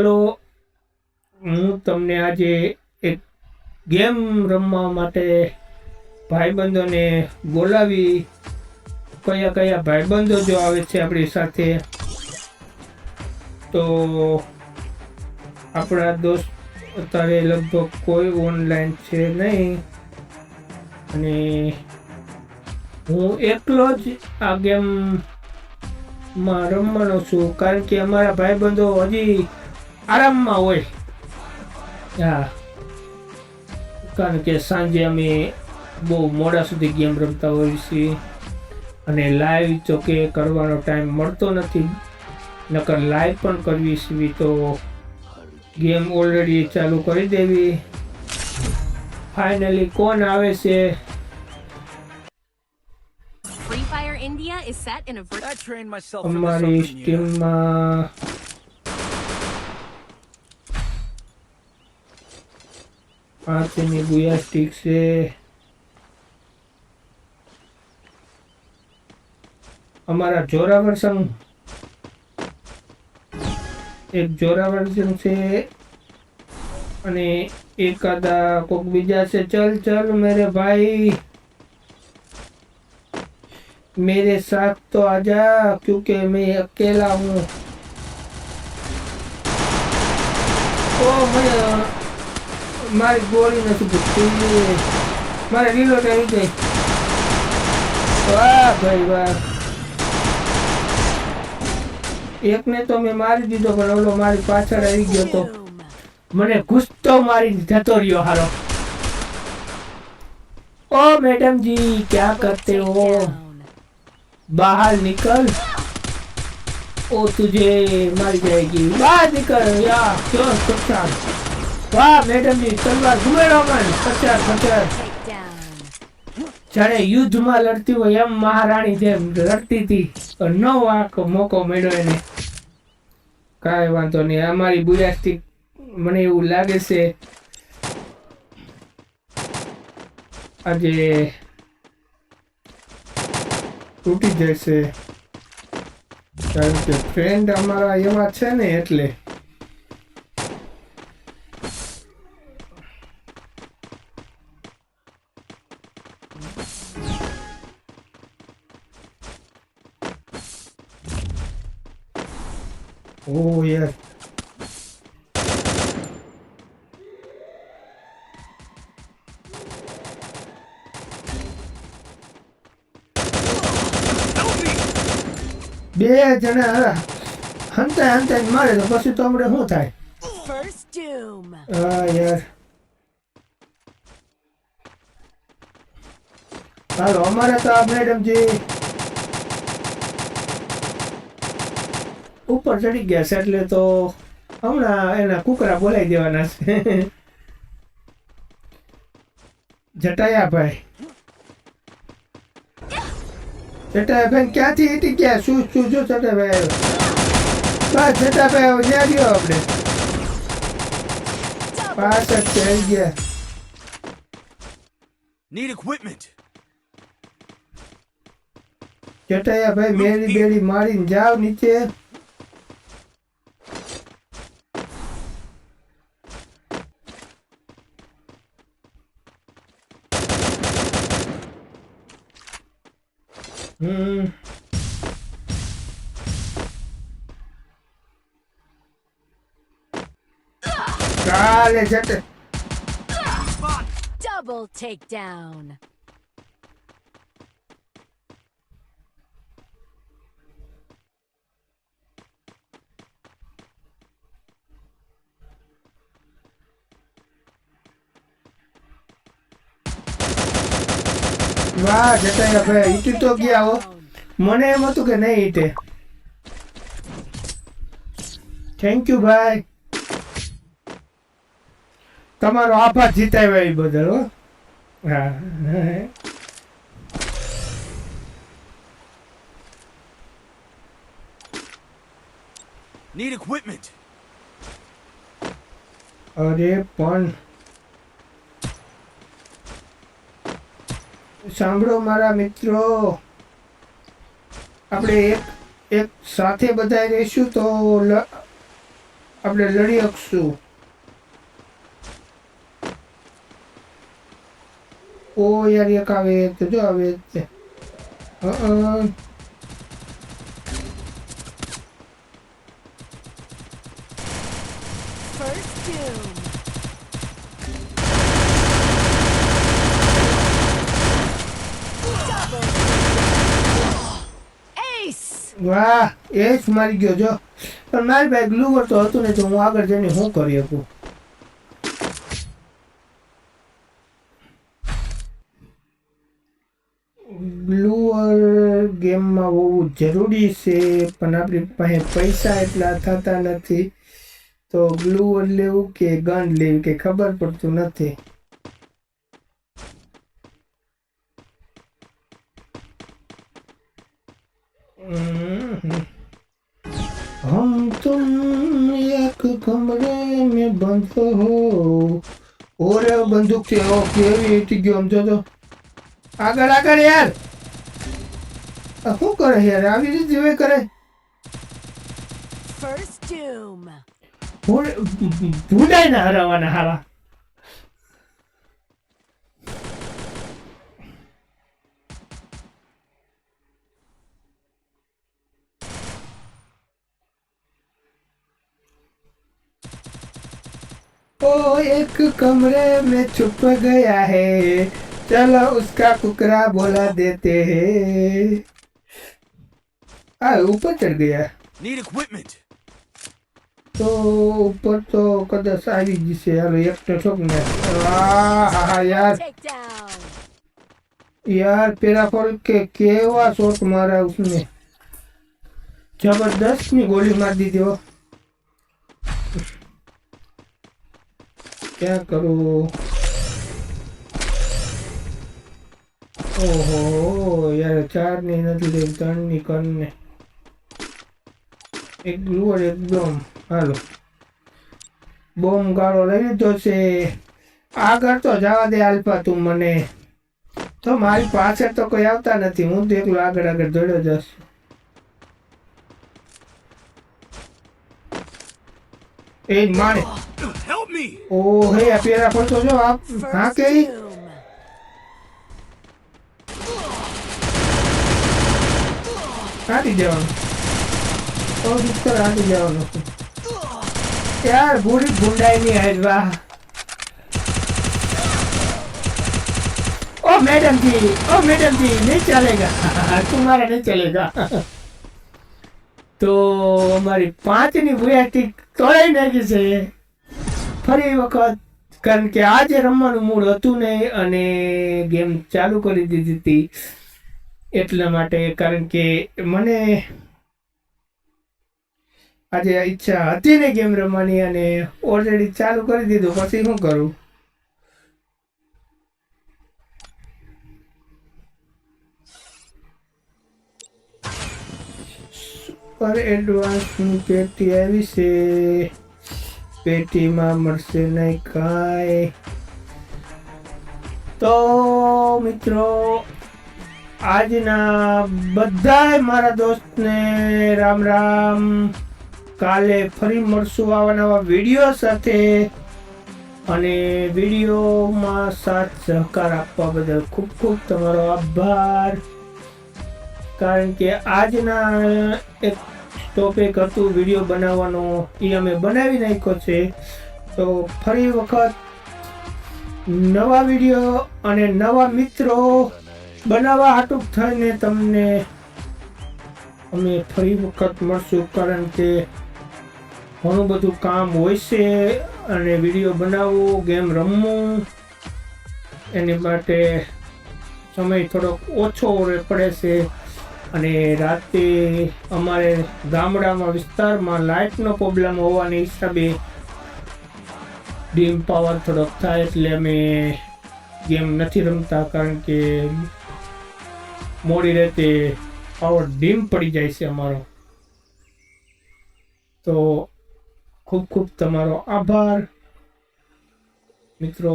ચાલો, હું તમને આજે એક ગેમ રમવા માટે ભાઈબંધોને બોલાવી, કયા કયા ભાઈબંધો જો આવે છે આપણી સાથે. તો આપણા દોસ્ત અત્યારે લગભગ કોઈ ઓનલાઈન છે નહીં. અને હું એકલો જ આ ગેમમાં રમવાનો છું, કારણ કે અમારા ભાઈબંધો હજી આરામમાં હોય. હા. કારણ કે સાંજે અમે બહુ મોડા સુધી ગેમ રમતા હોઈએ છીએ. અને લાઈવ ચોકે કરવાનો ટાઈમ મળતો નથી. નકર લાઈવ પણ કરવી છીએ તો ગેમ ઓલરેડી ચાલુ કરી દેવી. ફાઇનલી કોણ આવે છે? અમારી Fire new. સ્ટીમમાં પાંચની ગુયા સ્ટીક છે અમારા જોરાવર સંઘ એક જોરાવર સંઘ છે અને એકાદા કોક બીજા છે ચલ ચલ મેરે ભાઈ मेरे साथ तो आजा क्योंकि मैं अकेला हूँ ओ मैं મારી ગોળી નથી ભૂખતી મારે રીલોટ આવી ગઈ વાહ ભાઈ વાહ એકને તો મેં મારી દીધો પણ ઓલો મારી પાછળ આવી ગયો તો મને ગુસ્સો મારી જતો રહ્યો હારો ओ मैडम जी क्या करते हो बाहर निकल ओ तुझे मार जाएगी बाहर निकल या क्यों पचास વાહ મેડમની તલવાર ઘુમેડવામાં પચાસ પચાસ જ્યારે યુદ્ધમાં લડતી હોય એમ મહારાણી જેમ લડતી હતી નો આંખ મોકો મેળવે એને. કાંઈ વાંધો નહીં, અમારી બુરાસ્ટિક મને એવું લાગે છે, આજે તૂટી જશે. કારણ કે ફ્રેન્ડ અમારા એવા છે ને એટલે બે જણા હંતા હંતા મારે તો પછી તો આપણે શું થાય? હા યાર. હાલો અમારે તો આ મેડમજી ઉપર ચડી ગયા છે એટલે તો હમણાં એના કુકરા બોલાવી દેવાના છે. જટાયાભાઈ જટાયાભાઈ ક્યાંથી હીટી ગયા? શું શું શું જટાભાઈ આવ્યો બસ હવે જ્યાં ગયો આપણે. પાછળ છે આવી ગયા? Need equipment. જટાયા ભાઈ મેરી બેડી મારીને જાવ નીચે. Dale, gente. Double takedown. વાહ જટાયા ભાઈ. ઈટી તો ગયા હો. મને એમ હતું કે નહીં ઈટે. થેન્ક યુ ભાઈ. તમારો આભાર જીતાવ્યા એ બદલ હો હા. Need equipment. અરે પણ સાંભળો મારા મિત્રો. આપણે એક એક સાથે બધા રહીશું તો આપણે લડી શકશું ઓ યાર, એક આવે તો જો આવે છે. First doom. વાહ, એ જ મારી ગયો જો. પણ મારી પાસે ગ્લુવર તો હતું ને તો હું આગળ જઈને શું કરી શકું? ગ્લુઅર ગેમમાં હોવું જરૂરી છે, પણ આપણી પાસે પૈસા એટલા થતા નથી. તો ગ્લુઅર લેવું કે ગન લેવું કે ખબર પડતું નથી. हम तुम एक कमरे में बंद हो ઓરે બંદૂક થી ઓ કેવી હતી ગયો સમજો તો આગળ આગળ યાર આ શું કરે યાર આવી રીતે હવે કરે First doom. ભૂલાય ના હરાવાના હારા ओ एक कमरे में छुप गया है। चलो उसका कुकरा बोला देते हैं। ऊपर चढ़ गया। Need equipment. तो ऊपर तो कदर सारी जिसे यार एक तो ठोक यार। यार पेरा फोल के केवा शॉट मारा उसने। ज़बरदस्त में गोली मार दी थी वो। ક્યાં કરું ઓહો યાર ચારની નથી કર એક ગ્લુઅર એકદમ હાલો બોમ્બ ગાળો લઈ લીધો છે આગળ તો જવા દે આલ્ફા તું મને તો મારી પાછળ તો કોઈ આવતા નથી હું તો એકલો આગળ આગળ દોડ્યો જશ એ માણે Help me! ઓ હે આ પેરા પડતો જો આપ હા First કે doom. હાટી જવાનું તો દુષ્કર હાટી જવાનું યાર બુરી ભૂંડાઈ ની હાઈટ વાહ ओ मैडम जी ओ मैडम जी नहीं चलेगा तुम्हारा नहीं चलेगा તો અમારી પાંચની ભૂયાટી તોડાઈ નાખી છે ફરી વખત, કારણ કે આજે રમવાનું મૂળ હતું નહીં અને ગેમ ચાલુ કરી દીધી હતી. એટલા માટે, કારણ કે મને આજે ઈચ્છા હતી ને ગેમ રમવાની અને ઓલરેડી ચાલુ કરી દીધું. પછી શું કરું? પર એડવાન્સની પેટી આવી છે. પેટીમાં મળશે નહીં કાંઈ. તો મિત્રો, આજના બધાય મારા દોસ્તને રામ રામ. કાલે ફરી મળશું આવા નવા વીડિયો સાથે. અને વિડીયોમાં સાથ સહકાર આપવા બદલ ખૂબ ખૂબ તમારો આભાર. કારણ કે આજના એક ટોપિક કરતું વીડિયો બનાવવાનો. એ અમે બનાવી નાખ્યો છે. તો ફરી વખત નવા વીડિયો અને નવા મિત્રો બનાવવા હાટુક થઈને તમને અમે ફરી વખત મળશું, કારણ કે ઘણું બધું કામ હોય છે અને વીડિયો બનાવવો ગેમ રમવું, એની માટે સમય થોડોક ઓછો પડે છે. અને રાતે અમારે ગામડામાં વિસ્તારમાં લાઇટનો પ્રોબ્લેમ હોવાને હિસાબે ડીમ પાવર થોડોક થાય એટલે અમે ગેમ નથી રમતા, કારણ કે મોડી રાતે પાવર ડીમ પડી જાય છે અમારો. તો ખૂબ ખૂબ તમારો આભાર. મિત્રો